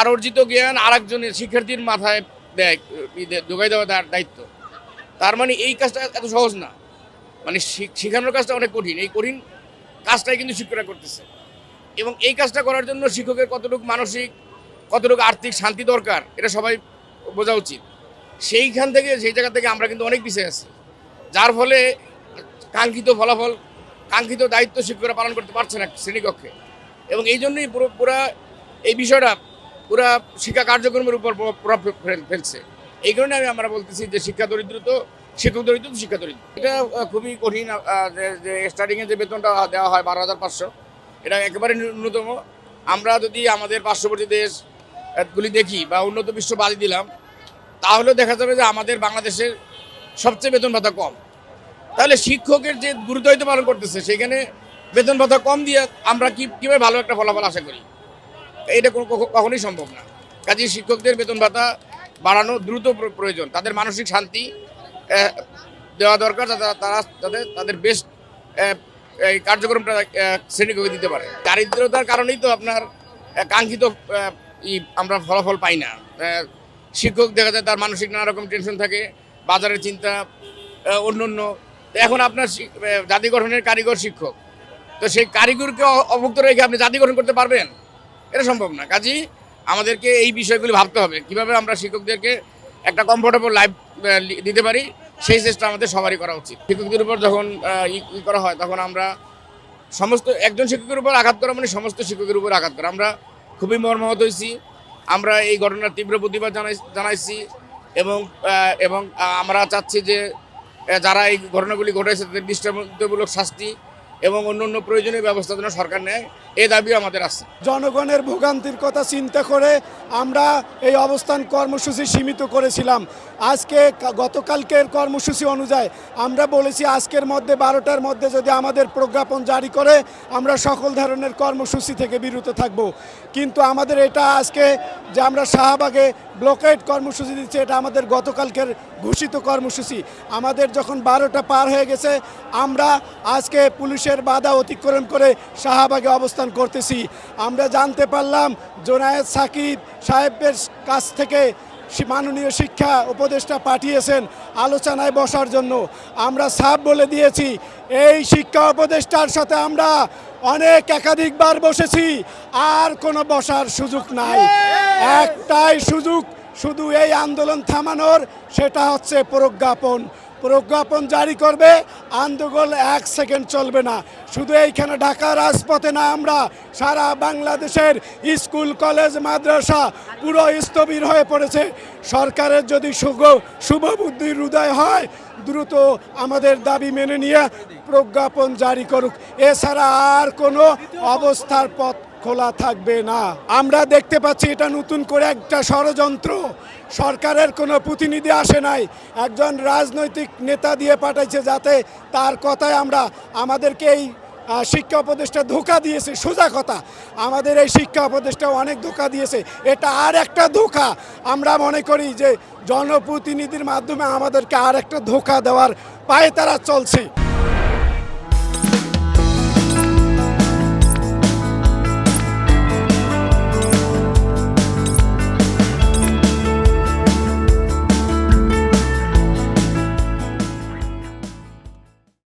তার অর্জিত জ্ঞান আর একজনের শিক্ষার্থীর মাথায় দেয়, ই দে- ঢুকাই দেওয়া তার দায়িত্ব। তার মানে এই কাজটা এত সহজ না। মানে শিখ- শেখানোর কাজটা অনেক কঠিন। এই কঠিন কাজটাই কিন্তু শিক্ষকরা করতেছে। এবং এই কাজটা করার জন্য শিক্ষকের কতটুকু মানসিক, কতটুকু আর্থিক শান্তি দরকার, এটা সবাই বোঝা উচিত। সেইখান থেকে, সেই জায়গা থেকে আমরা কিন্তু অনেক পিছিয়ে আছি। যার ফলে কাঙ্ক্ষিত ফলাফল, কাঙ্ক্ষিত দায়িত্ব শিক্ষকরা পালন করতে পারছে না শ্রেণীকক্ষে। এবং এই জন্যই পুরো, পুরা এই বিষয়টা পুরা শিক্ষা কার্যক্রমের উপর প্র- প্রভাব ফেলছে। এই কারণে আমি আমরা বলতেছি যে শিক্ষা দরিদ্র তো শিক্ষক দরিদ্র তো শিক্ষা দরিদ্র। এটা খুবই কঠিন যে- স্টার্টিংয়ে যে বেতনটা দেওয়া হয় বারো হাজার পাঁচশো এটা একেবারে ন্যূনতম। আমরা যদি আমাদের পার্শ্ববর্তী দেশ আহ, গুলি দেখি বা উন্নত বিশ্ব বাদ দিলাম তাহলে দেখা যাবে যে আমাদের বাংলাদেশের সবচেয়ে বেতন ভাতা কম। তাহলে শিক্ষকের যে গুরুদায়িত্ব পালন করতেছে সেখানে বেতন ভাতা কম দিয়ে আমরা কি কীভাবে ভালো একটা ফলাফল আশা করি? এটা কোনো কখ- কখনোই সম্ভব না। কাজে শিক্ষকদের বেতন ভাতা বাড়ানো দ্রুত প্রয়োজন। তাদের মানসিক শান্তি দেওয়া দরকার যাতে তারা তাদের তাদের বেস্ট এই কার্যক্রমটা আহ, শ্রেণীকক্ষে দিতে পারে। দারিদ্রতার কারণেই তো আপনার কাঙ্ক্ষিত আমরা ফলাফল পাই না। শিক্ষক দেখা যায় তার মানসিক নানা রকম টেনশন থাকে বাজারের চিন্তা অন্য অন্য এখন আপনার জাতি গঠনের কারিগর শিক্ষক। তো সেই কারিগরকে অভুক্ত রেখে আপনি জাতি গঠন করতে পারবেন? এটা সম্ভব না। কাজেই আমাদেরকে এই বিষয়গুলি ভাবতে হবে। কীভাবে আমরা শিক্ষকদেরকে একটা কমফোর্টেবল লাইফ দিতে পারি, সেই চেষ্টা আমাদের সবারই করা উচিত। শিক্ষকদের উপর যখন ই করা হয়, তখন আমরা সমস্ত, একজন শিক্ষকের উপর আঘাত করা মানে সমস্ত শিক্ষকের উপর আঘাত করা। আমরা খুবই মর্মাহত হয়েছি। আমরা এই ঘটনার তীব্র প্রতিবাদ জানাই, জানাইছি এবং এবং আমরা চাচ্ছি যে যারা এই ঘটনাগুলি ঘটেছে তাদের দৃষ্টান্তমূলক শাস্তি এবং অন্য অন্য প্রয়োজনীয় ব্যবস্থা যেন সরকার নেয়, এ দাবিও আমাদের আছে। জনগণের ভোগান্তির কথা চিন্তা করে আমরা এই অবস্থান কর্মসূচি সীমিত করেছিলাম। আজকে গতকালকের কর্মসূচি অনুযায়ী আমরা বলেছি আজকের মধ্যে বারোটার মধ্যে যদি আমাদের প্রজ্ঞাপন জারি করে, আমরা সকল ধরনের কর্মসূচি থেকে বিরত থাকব। কিন্তু আমাদের এটা আজকে যে আমরা শাহবাগে ব্লকেট কর্মসূচি দিচ্ছি, এটা আমাদের গতকালকের ঘোষিত কর্মসূচি। আমাদের যখন বারোটা পার হয়ে গেছে, আমরা আজকে পুলিশের বাধা অতিক্রম করে শাহবাগে অবস্থান করতেছি। আমরা জানতে পারলাম, জোনায়েদ সাকিব সাহেবের কাছ থেকে মাননীয় শিক্ষা উপদেষ্টা পাঠিয়েছেন আলোচনায় বসার জন্য। আমরা সাপ বলে দিয়েছি, এই শিক্ষা উপদেষ্টার সাথে আমরা অনেক একাধিকবার বসেছি, আর কোনো বসার সুযোগ নাই। একটাই সুযোগ, শুধু এই আন্দোলন থামানোর, সেটা হচ্ছে প্রজ্ঞাপন। প্রজ্ঞাপন জারি করবে, আন্দোলন এক সেকেন্ড চলবে না। শুধু এইখানে ঢাকা রাজপথে না, আমরা সারা বাংলাদেশের স্কুল, কলেজ, মাদ্রাসা পুরো স্থবির হয়ে পড়েছে। সরকারের যদি শুভ শুভ বুদ্ধির হৃদয় হয়, দ্রুত আমাদের দাবি মেনে নিয়ে প্রজ্ঞাপন জারি করুক। এছাড়া আর কোনো অবস্থার পথ খোলা থাকবে না। আমরা দেখতে পাচ্ছি এটা নতুন করে একটা ষড়যন্ত্র। সরকারের কোনো প্রতিনিধি আসে নাই। একজন রাজনৈতিক নেতা দিয়ে পাঠাইছে যাতে তার কথায় আমরা আমাদেরকে এই শিক্ষা উপদেষ্টা ধোকা দিয়েছে। সোজা কথা, আমাদের এই শিক্ষা উপদেষ্টা অনেক ধোকা দিয়েছে। এটা আর একটা ধোকা। আমরা মনে করি যে জনপ্রতিনিধির মাধ্যমে আমাদেরকে আর একটা ধোকা দেওয়ার পায়ে তারা চলছে।